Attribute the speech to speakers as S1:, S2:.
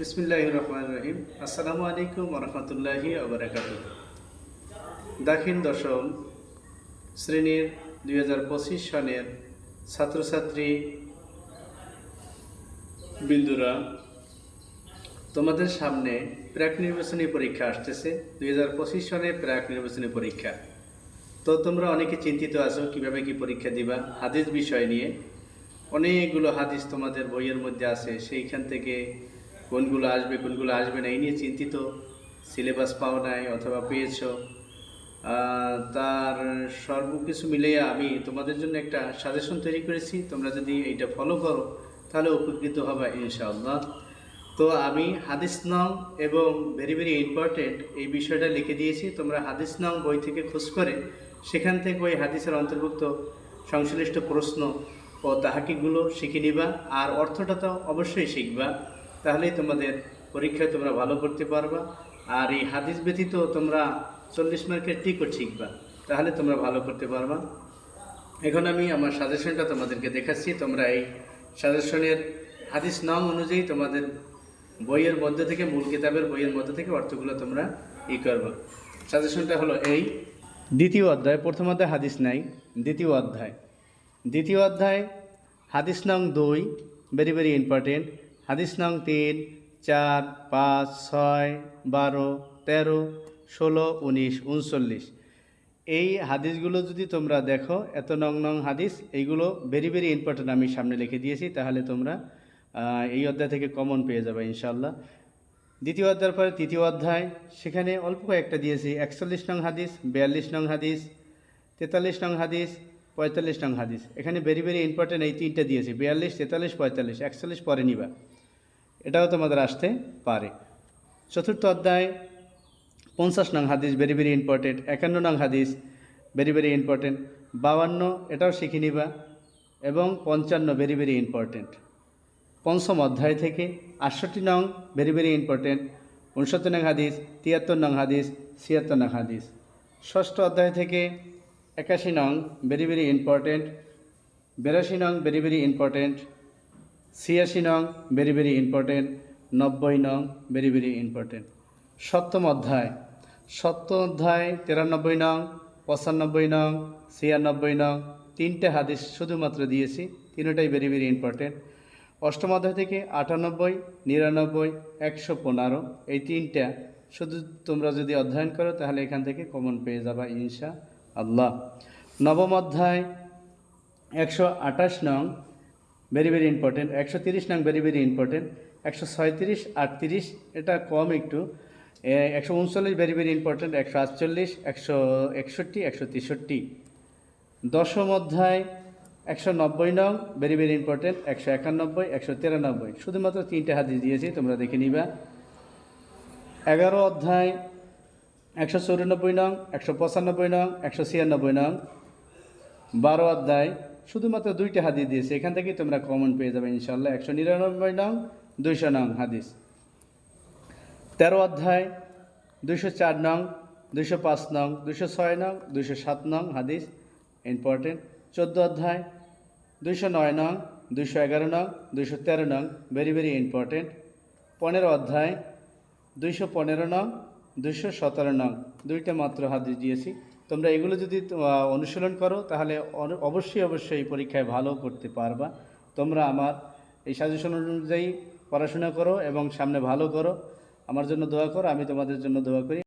S1: বিসমিল্লাহ রহমান রহিম আসসালামু আলাইকুম রহমতুল্লাহি আবরাকাত দাক্ষিণ দশম শ্রেণির দুই হাজার পঁচিশ সনের ছাত্রছাত্রী বিন্দুরা, তোমাদের সামনে প্রাক নির্বাচনী পরীক্ষা আসতেছে, দুই সনের প্রাক নির্বাচনী পরীক্ষা। তো তোমরা অনেকে চিন্তিত আছো, কীভাবে কি পরীক্ষা দিবা? হাদিস বিষয় নিয়ে অনেকগুলো হাদিস তোমাদের বইয়ের মধ্যে আছে, সেইখান থেকে কোনগুলো আসবে কোনগুলো আসবে না, এই নিয়ে চিন্তিত। সিলেবাস পাও নাই অথবা পেয়েছ। তার তার সর্বকিছু মিলিয়ে আমি তোমাদের জন্য একটা সাজেশন তৈরি করেছি। তোমরা যদি এইটা ফলো করো, তাহলে উপকৃত হবে ইনশাআল্লাহ। তো আমি হাদিস নং এবং ভেরি ভেরি ইম্পর্টেন্ট এই বিষয়টা লিখে দিয়েছি। তোমরা হাদিস নং বই থেকে খোঁজ করে, সেখান থেকে ওই হাদিসের অন্তর্ভুক্ত সংশ্লিষ্ট প্রশ্ন ও তাহাকিগুলো শিখে নিবা। আর অর্থটা তো অবশ্যই শিখবা। তাহলেই তোমাদের পরীক্ষায় তোমরা ভালো করতে পারবা। আর এই হাদিস ব্যতীত তোমরা চল্লিশ মার্কের টিকট শিখবা তাহলে তোমরা ভালো করতে পারবা। এখন আমি আমার সাজেশনটা তোমাদেরকে দেখাচ্ছি। তোমরা এই সাজেশনের হাদিস নং অনুযায়ী তোমাদের বইয়ের মধ্যে থেকে, মূল কিতাবের বইয়ের মধ্যে থেকে অর্থগুলো তোমরা ই করবে। সাজেশনটা হলো এই। দ্বিতীয় অধ্যায়, প্রথম অধ্যায় হাদিস নাই। দ্বিতীয় অধ্যায়। দ্বিতীয় অধ্যায়, হাদিস নং দুই ভেরি ভেরি ইম্পর্টেন্ট হাদিস নং তিন, চার, পাঁচ, ছয়, বারো, তেরো, ষোলো, উনিশ, উনচল্লিশ। এই হাদিসগুলো যদি তোমরা দেখো, এত নং নং হাদিস, এইগুলো ভেরি ভেরি ইম্পর্টেন্ট আমি সামনে লিখে দিয়েছি, তাহলে তোমরা এই অধ্যায় থেকে কমন পেয়ে যাবে ইনশাল্লাহ দ্বিতীয় অধ্যায়ের পরে তৃতীয় অধ্যায়, সেখানে অল্প কয়েকটা দিয়েছি, একচল্লিশ নং হাদিস, বিয়াল্লিশ নং হাদিস, তেতাল্লিশ নং হাদিস, পঁয়তাল্লিশ নং হাদিস। এখানে ভেরি ভেরি ইম্পর্টেন্ট এই তিনটা দিয়েছি, বিয়াল্লিশ, তেতাল্লিশ, পঁয়তাল্লিশ, একচল্লিশ পরে নিবা। এটাও তোমাদের আসতে পারে। চতুর্থ অধ্যায়, পঞ্চাশ নং হাদিস ভেরি ভেরি ইম্পর্টেন্ট একান্ন নং হাদিস ভেরি ভেরি ইম্পর্টেন্ট বাউান্ন, এটাও শিখে নিবা। এবং পঞ্চান্ন ভেরি ভেরি ইম্পর্টেন্ট পঞ্চম অধ্যায় থেকে আটষট্টি নং ভেরি ভেরি ইম্পর্টেন্ট উনসত্তর নং হাদিস, তিয়াত্তর নং হাদিস, ছিয়াত্তর নং হাদিস। ষষ্ঠ অধ্যায় থেকে একাশি নং ভেরি ভেরি ইম্পর্টেন্ট বিরাশি নং ভেরি ভেরি ইম্পর্টেন্ট ছিয়াশি নং ভেরি ভেরি ইম্পর্টেন্ট নব্বই নং ভেরি ভেরি ইম্পর্টেন্ট সপ্তম অধ্যায়। সপ্তম অধ্যায়, তিরানব্বই নং, পঁচানব্বই নং, ছিয়ানব্বই নং, তিনটে হাদিস শুধুমাত্র দিয়েছি, তিনটাই ভেরি ভেরি ইম্পর্টেন্ট অষ্টম অধ্যায় থেকে আটানব্বই, নিরানব্বই, একশো পনেরো, এই তিনটা শুধু তোমরা যদি অধ্যয়ন করো, তাহলে এখান থেকে কমন পেয়ে যাবা ইনশা আল্লাহ নবম অধ্যায়, একশো আঠাশ নং ভেরি ভেরি ইম্পর্টেন্ট একশো তিরিশ নং ভেরি ভেরি ইম্পর্টেন্ট একশো ছয়ত্রিশ, আটত্রিশ, এটা কম একটু। একশো উনচল্লিশ ভেরি ভেরি ইম্পর্টেন্ট একশো আটচল্লিশ, একশো একষট্টি, একশো তেষট্টি। দশম অধ্যায়, একশো নব্বই নং ভেরি ভেরি ইম্পর্টেন্ট একশো একানব্বই, একশো তিরানব্বই। শুধুমাত্র তিনটে হাদিস দিয়েছি, তোমরা দেখে নিবা। এগারো অধ্যায়, একশো চৌরানব্বই নং, একশো পঁচানব্বই নং, একশো ছিয়ানব্বই নং। বারো অধ্যায় শুধুমাত্র দুইটা হাদিস দিয়েছে। এখান থেকেই তোমরা কমন পেয়ে যাবে ইনশাল্লাহ একশো নিরানব্বই নং, দুইশো নং হাদিস। তেরো অধ্যায়, দুইশো চার নং, দুইশো পাঁচ নং, দুইশো ছয় নং, দুইশো সাত নং হাদিস ইম্পর্টেন্ট চোদ্দ অধ্যায়, দুইশো নয় নং, দুইশো এগারো নং, দুইশো তেরো নং ভেরি ভেরি ইম্পর্টেন্ট পনেরো অধ্যায়, দুইশো পনেরো নং, দুইশো সতেরো নং, দুইটা মাত্র হাদিস দিয়েছি। তোমরা এগুলো যদি অনুশীলন করো, তাহলে অবশ্যই অবশ্যই পরীক্ষায় ভালো করতে পারবা। তোমরা আমার এই সাজেশন অনুযায়ী পড়াশোনা করো এবং সামনে ভালো করো। আমার জন্য দোয়া করো, আমি তোমাদের জন্য দোয়া করি।